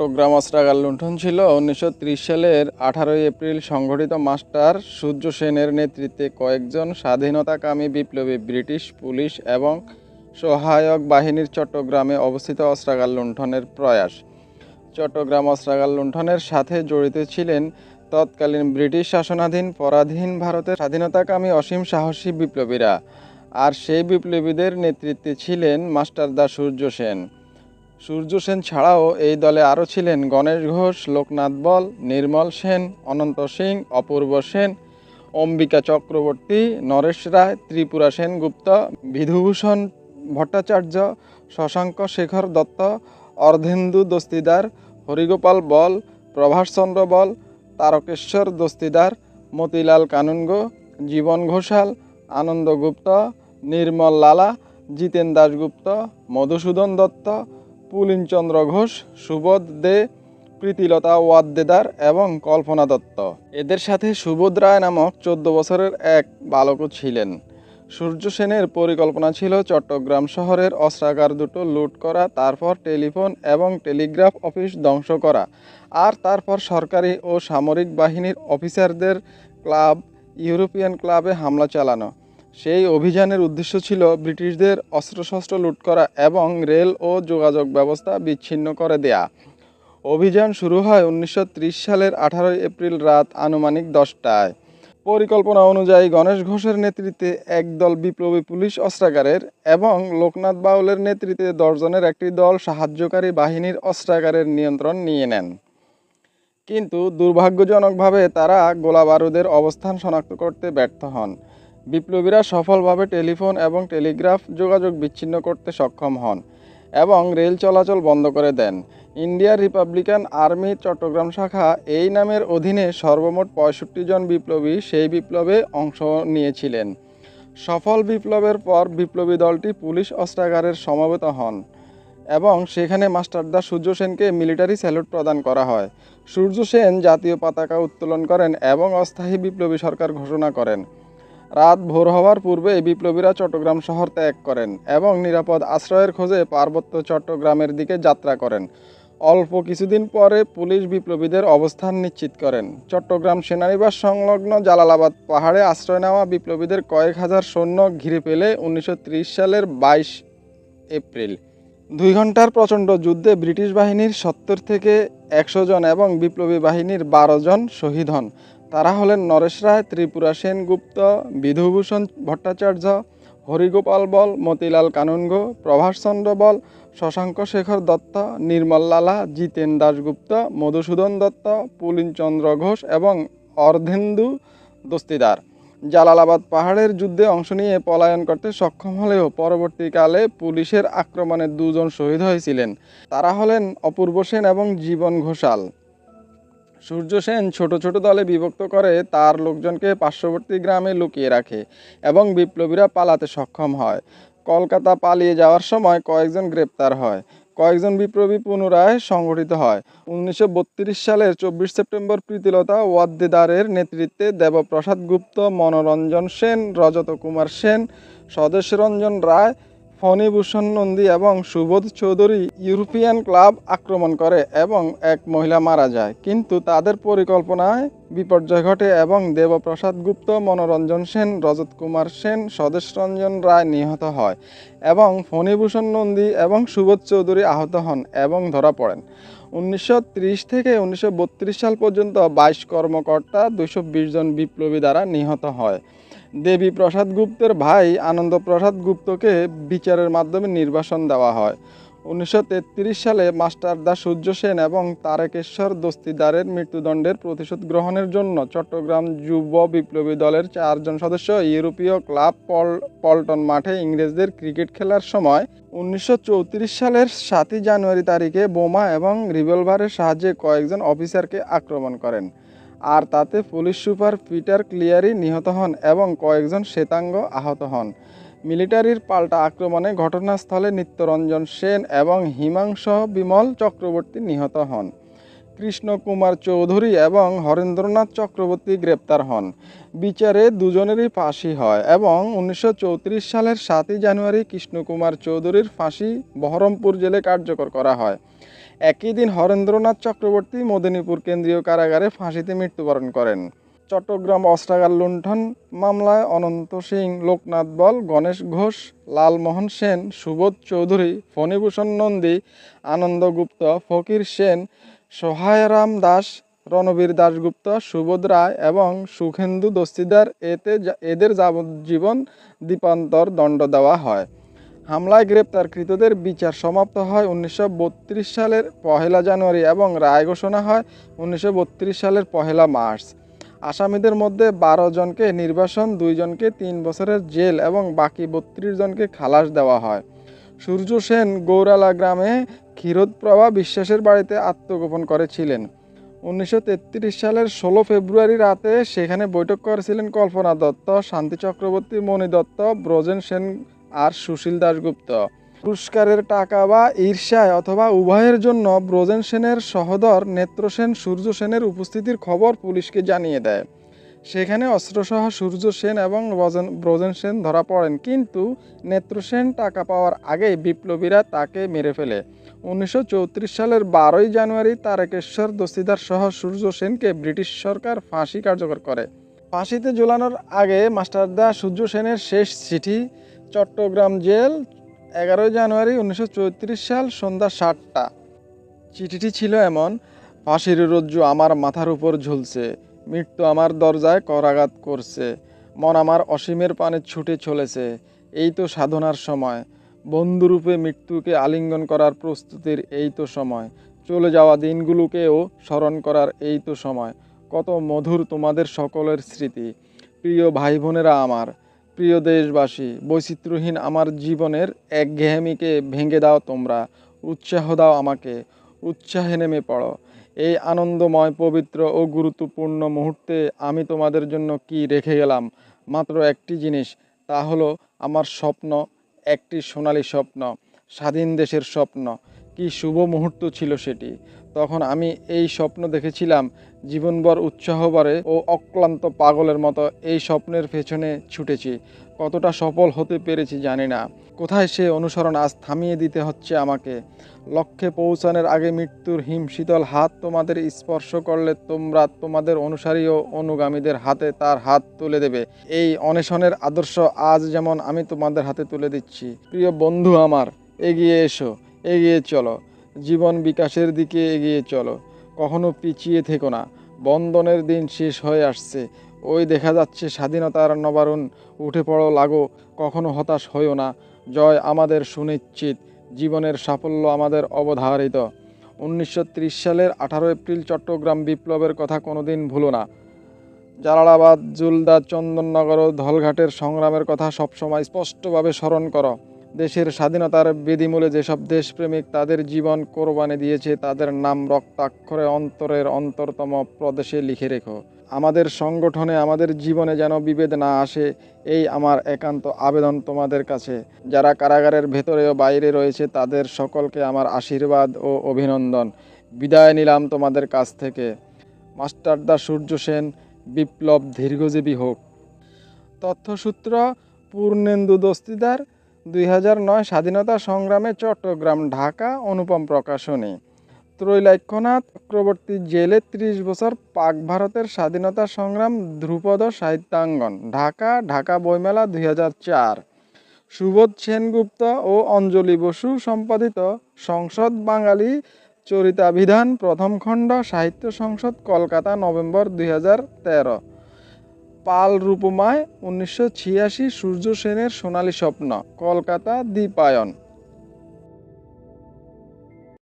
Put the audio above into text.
চট্টগ্রাম অস্ত্রাগার লুণ্ঠন ছিল। উনিশশো ত্রিশ সালের আঠারোই এপ্রিল সংঘটিত মাস্টার সূর্য সেনের নেতৃত্বে কয়েকজন স্বাধীনতাকামী বিপ্লবী ব্রিটিশ পুলিশ এবং সহায়ক বাহিনীর চট্টগ্রামে অবস্থিত অস্ত্রাগার লুণ্ঠনের প্রয়াস। চট্টগ্রাম অস্ত্রাগার লুণ্ঠনের সাথে জড়িত ছিলেন তৎকালীন ব্রিটিশ শাসনাধীন পরাধীন ভারতের স্বাধীনতাকামী অসীম সাহসী বিপ্লবীরা। আর সেই বিপ্লবীদের নেতৃত্বে ছিলেন মাস্টারদা সূর্য সেন। সূর্য সেন ছাড়াও এই দলে আরও ছিলেন গণেশ ঘোষ, লোকনাথ বল, নির্মল সেন, অনন্ত সিং, অপূর্ব সেন, অম্বিকা চক্রবর্তী, নরেশ রায়, ত্রিপুরা সেনগুপ্ত, বিধুভূষণ ভট্টাচার্য, শশাঙ্ক শেখর দত্ত, অর্ধেন্দু দস্তিদার, হরিগোপাল বল প্রভাষচন্দ্র বল, তারকেশ্বর দস্তিদার, মতিলাল কানুনগো জীবন ঘোষাল, আনন্দ গুপ্ত, নির্মল লালা, জিতেন দাশগুপ্ত, মধুসূদন দত্ত পুলিনচন্দ্র ঘোষ, সুবোধ দে, প্রীতিলতা ওয়াদ্দেদার এবং কল্পনা দত্ত। এদের সাথে সুবোধ রায় নামক চোদ্দ বছরের এক বালকও ছিলেন। সূর্য সেনের পরিকল্পনা ছিল চট্টগ্রাম শহরের অস্ত্রাগার দুটো লুট করা, তারপর টেলিফোন এবং টেলিগ্রাফ অফিস ধ্বংস করা আর তারপর সরকারি ও সামরিক বাহিনীর অফিসারদের ক্লাব, ইউরোপিয়ান ক্লাবে হামলা চালানো। সেই অভিযানের উদ্দেশ্য ছিল ব্রিটিশদের অস্ত্রশস্ত্র লুট করা এবং রেল ও যোগাযোগ ব্যবস্থা বিচ্ছিন্ন করে দেয়া। অভিযান শুরু হয় উনিশশো ত্রিশ সালের আঠারোই এপ্রিল রাত আনুমানিক দশটায়। পরিকল্পনা অনুযায়ী গণেশ ঘোষের নেতৃত্বে একদল বিপ্লবী পুলিশ অস্ত্রাগারের এবং লোকনাথ বাউলের নেতৃত্বে দশজনের একটি দল সাহায্যকারী বাহিনীর অস্ত্রাগারের নিয়ন্ত্রণ নিয়ে নেন। কিন্তু দুর্ভাগ্যজনকভাবে তারা গোলাবারুদের অবস্থান শনাক্ত করতে ব্যর্থ হন। বিপ্লবীরা সফলভাবে টেলিফোন এবং টেলিগ্রাফ যোগাযোগ বিচ্ছিন্ন করতে সক্ষম হন এবং রেল চলাচল বন্ধ করে দেন। ইন্ডিয়ার রিপাবলিকান আর্মি চট্টগ্রাম শাখা এই নামের অধীনে সর্বমোট পঁয়ষট্টি জন বিপ্লবী সেই বিপ্লবে অংশ নিয়েছিলেন। সফল বিপ্লবের পর বিপ্লবী দলটি পুলিশ অস্ত্রাগারের সমবেত হন এবং সেখানে মাস্টারদা সূর্য সেনকে মিলিটারি স্যালুট প্রদান করা হয়। সূর্য সেন জাতীয় পতাকা উত্তোলন করেন এবং অস্থায়ী বিপ্লবী সরকার ঘোষণা করেন। রাত ভোর হওয়ার পূর্বে বিপ্লবীরা চট্টগ্রাম শহর ত্যাগ করেন এবং নিরাপদ আশ্রয়ের খোঁজে পার্বত্য চট্টগ্রামের দিকে যাত্রা করেন। অল্প কিছুদিন পরে পুলিশ বিপ্লবীদের অবস্থান নিশ্চিত করেন। চট্টগ্রাম সেনানিবাস সংলগ্ন জালালাবাদ পাহাড়ে আশ্রয় নেওয়া বিপ্লবীদের কয়েক হাজার সৈন্য ঘিরে পেলে উনিশশো ত্রিশ সালের বাইশ এপ্রিল। দুই ঘণ্টার প্রচণ্ড যুদ্ধে ব্রিটিশ বাহিনীর সত্তর থেকে একশো জন এবং বিপ্লবী বাহিনীর বারো জন শহীদ হন। তারা হলেন নরেশ রায়, ত্রিপুরা সেনগুপ্ত বিধুভূষণ ভট্টাচার্য, হরিগোপাল বল, মতিলাল কানুনগো প্রভাষচন্দ্র বল, শশাঙ্ক শেখর দত্ত, নির্মল লালা, জিতেন দাশগুপ্ত, মধুসূদন দত্ত পুলিনচন্দ্র ঘোষ এবং অর্ধেন্দু দস্তিদার। জালালাবাদ পাহাড়ের যুদ্ধে অংশ নিয়ে পলায়ন করতে সক্ষম হলেও পরবর্তীকালে পুলিশের আক্রমণে দুজন শহীদ হয়েছিলেন। তারা হলেন অপূর্ব সেন এবং জীবন ঘোষাল। সূর্য সেন ছোট ছোট দলে বিভক্ত করে তার লোকজনকে পার্শ্ববর্তী গ্রামে লুকিয়ে রাখে এবং বিপ্লবীরা পালাতে সক্ষম হয়। কলকাতা পালিয়ে যাওয়ার সময় কয়েকজন গ্রেপ্তার হয়। কয়েকজন বিপ্লবী পুনরায় সংগঠিত হয়। উনিশশো বত্রিশ সালের চব্বিশ সেপ্টেম্বর প্রীতিলতা ওয়াদ্দেদারের নেতৃত্বে দেবপ্রসাদ গুপ্ত, মনোরঞ্জন সেন, রজত কুমার সেন, স্বদেশ রঞ্জন রায় ফণীভূষণ নন্দী এবং সুবোধ চৌধুরী ইউরোপিয়ান ক্লাব আক্রমণ করে এবং এক মহিলা মারা যায়। কিন্তু তাদের পরিকল্পনায় বিপর্যয় ঘটে এবং দেবপ্রসাদ গুপ্ত, মনোরঞ্জন সেন, রজত কুমার সেন, স্বদেশ রঞ্জন রায় নিহত হয় এবং ফণীভূষণ নন্দী এবং সুবোধ চৌধুরী আহত হন এবং ধরা পড়েন। উনিশশো ত্রিশ থেকে উনিশশো বত্রিশ সাল পর্যন্ত বাইশ কর্মকর্তা দুশো জন বিপ্লবী দ্বারা নিহত হয়। দেবী প্রসাদ গুপ্তের ভাই আনন্দ প্রসাদ গুপ্তকে বিচারের মাধ্যমে নির্বাসন দেওয়া হয়। উনিশশো তেত্রিশ সালে মাস্টার দা সূর্য সেন এবং তারেকেশ্বর দস্তিদারের মৃত্যুদণ্ডের প্রতিশোধ গ্রহণের জন্য চট্টগ্রাম যুব বিপ্লবী দলের চারজন সদস্য ইউরোপীয় ক্লাব পল, পল্টন মাঠে ইংরেজদের ক্রিকেট খেলার সময় উনিশশো চৌত্রিশ সালের সাতই জানুয়ারি তারিখে বোমা এবং রিভলভারের সাহায্যে কয়েকজন অফিসারকে আক্রমণ করেন। আর তাতে পুলিশ সুপার পিটার ক্লিয়ারি নিহত হন এবং কয়েকজন শ্বেতাঙ্গ আহত হন। মিলিটারির পাল্টা আক্রমণে ঘটনাস্থলে নিত্যরঞ্জন সেন এবং হিমাংশ বিমল চক্রবর্তী নিহত হন। কৃষ্ণকুমার চৌধুরী এবং হরেন্দ্রনাথ চক্রবর্তী গ্রেপ্তার হন। বিচারে দুজনেরই ফাঁসি হয় এবং উনিশশো চৌত্রিশ সালের সাতই জানুয়ারি কৃষ্ণকুমার চৌধুরীর ফাঁসি বহরমপুর জেলে কার্যকর করা হয়। একই দিন হরেন্দ্রনাথ চক্রবর্তী মদিনীপুর কেন্দ্রীয় কারাগারে ফাঁসিতে মৃত্যুবরণ করেন। চট্টগ্রাম অস্ত্রাগার লুণ্ঠন মামলায় অনন্ত সিং, লোকনাথ বল, গণেশ ঘোষ, লালমোহন সেন, সুবোধ চৌধুরী, ফণীভূষণ নন্দী, আনন্দ গুপ্ত, ফকির সেন সহায়রাম দাস, রণবীর দাশগুপ্ত, সুবোধ রায় এবং সুখেন্দু দস্তিদার এতে এদের যাবজ্জীবন দ্বীপান্তর দণ্ড দেওয়া হয়। হামলায় গ্রেপ্তারকৃতদের বিচার সমাপ্ত হয় উনিশশো বত্রিশ সালের পহেলা জানুয়ারি এবং রায় ঘোষণা হয় উনিশশো বত্রিশ সালের পহেলা মার্চ। আসামিদের মধ্যে বারো জনকে নির্বাসন দুইজনকে তিন বছরের জেল এবং বাকি বত্রিশ জনকে খালাস দেওয়া হয়। সূর্য সেন গৌরালা গ্রামে ক্ষীরোদপ্রভা বিশ্বাসের বাড়িতে আত্মগোপন করেছিলেন। উনিশশো তেত্রিশ সালের ষোলো ফেব্রুয়ারি রাতে সেখানে বৈঠক করেছিলেন কল্পনা দত্ত, শান্তি চক্রবর্তী মণি দত্ত, ব্রজেন সেন আর সুশীল দাশগুপ্ত। পুরস্কারের টাকা বা ঈর্ষায় অথবা উভয়ের জন্য ব্রজেন সেনের সহদর নেত্র সেন সূর্য সেনের উপস্থিতির খবর পুলিশকে জানিয়ে দেয়। সেখানে অস্ত্রসহ সূর্য সেন এবং ব্রজেন- ব্রজেন সেন ধরা পড়েন। কিন্তু নেত্র সেন টাকা পাওয়ার আগেই বিপ্লবীরা তাকে মেরে ফেলে। উনিশশো চৌত্রিশ সালের বারোই জানুয়ারি তারকেশ্বর দস্তিদার সহ সূর্য সেনকে ব্রিটিশ সরকার ফাঁসি কার্যকর করে। ফাঁসিতে ঝোলানোর আগে মাস্টারদা সূর্য সেনের শেষ চিঠি, চট্টগ্রাম জেল, এগারোই জানুয়ারি উনিশশো চৌত্রিশ সাল সন্ধ্যা সাতটা। চিঠিটি ছিল এমন, ফাঁসির রজ্জু আমার মাথার উপর ঝুলছে। মৃত্যু আমার দরজায় করাঘাত করছে। মন আমার অসীমের পানে ছুটে চলেছে। এই তো সাধনার সময়। বন্ধুরূপে মৃত্যুকে আলিঙ্গন করার প্রস্তুতির এই তো সময়। চলে যাওয়া দিনগুলোকেও স্মরণ করার এই তো সময়। কত মধুর তোমাদের সকলের স্মৃতি। প্রিয় ভাই বোনেরা আমার, প্রিয় দেশবাসী, বৈচিত্র্যহীন আমার জীবনের একঘেয়েমিকে ভেঙে দাও তোমরা। উৎসাহ দাও আমাকে। উৎসাহে নেমে পড়ো। এই আনন্দময়, পবিত্র ও গুরুত্বপূর্ণ মুহূর্তে আমি তোমাদের জন্য কি রেখে গেলাম? মাত্র একটি জিনিস, তা হলো আমার স্বপ্ন, একটি সোনালী স্বপ্ন, স্বাধীন দেশের স্বপ্ন। কি শুভ মুহূর্ত ছিল সেটি। তখন আমি এই স্বপ্ন দেখেছিলাম, জীবনভর উৎসাহবারে ও অক্লান্ত পাগলের মতো এই স্বপ্নের পেছনে ছুটেছি। কতটা সফল হতে পেরেছি জানি না। কোথায় সে অনুসরণ আজ থামিয়ে দিতে হচ্ছে আমাকে? লক্ষ্যে পৌঁছানোর আগে মৃত্যুর হিমশীতল হাত তোমাদের স্পর্শ করলে তোমরা তোমাদের অনুসারী ও অনুগামীদের হাতে তার হাত তুলে দেবে। এই অনেশনের আদর্শ আজ যেমন আমি তোমাদের হাতে তুলে দিচ্ছি। প্রিয় বন্ধু আমার, এগিয়ে এসো, এগিয়ে চলো। জীবন বিকাশের দিকে এগিয়ে চলো। কখনো পিছিয়ে থেকো না। বন্ধনের দিন শেষ হয়ে আসছে। ওই দেখা যাচ্ছে স্বাধীনতার নবারুণ উঠে পড়ো লাগো, কখনো হতাশ হইও না। জয় আমাদের সুনিশ্চিত, জীবনের সাফল্য আমাদের অবধারিত। উনিশশো ত্রিশ সালের আঠারো এপ্রিল চট্টগ্রাম বিপ্লবের কথা কোনোদিন ভুলো না। জালালাবাদ, জুলদা, চন্দননগর ও ধলঘাটের সংগ্রামের কথা সবসময় স্পষ্টভাবে স্মরণ করো। দেশের স্বাধীনতার বেদিমূলে যেসব দেশপ্রেমিক তাদের জীবন কোরবানি দিয়েছে, তাদের নাম রক্তাক্ষরে অন্তরের অন্তরতম প্রদেশে লিখে রেখো। আমাদের সংগঠনে আমাদের জীবনে যেন বিভেদ না আসে, এই আমার একান্ত আবেদন তোমাদের কাছে। যারা কারাগারের ভেতরে ও বাইরে রয়েছে, তাদের সকলকে আমার আশীর্বাদ ও অভিনন্দন। বিদায় নিলাম তোমাদের কাছ থেকে। মাস্টারদা সূর্য সেন, বিপ্লব দীর্ঘজীবী হোক। তথ্যসূত্র, পূর্ণেন্দু দস্তিদার, দুই স্বাধীনতা সংগ্রামে চট্টগ্রাম, ঢাকা, অনুপম প্রকাশনী। ত্রৈলাক্ষ্যনাথ চক্রবর্তী জেলে ত্রিশ বছর পাক ভারতের স্বাধীনতা সংগ্রাম ধ্রুপদ সাহিত্যাঙ্গন, ঢাকা ঢাকা বইমেলা দুই চার। সুবোধ সেনগুপ্ত ও অঞ্জলি বসু সম্পাদিত সংসদ বাঙালি চরিতাভিধান প্রথম খণ্ড সাহিত্য সংসদ কলকাতা নভেম্বর দুই পাল রূপমায় উনিশশো ছিয়াশি সূর্য সেনের সোনালী স্বপ্ন, কলকাতা দীপায়ন।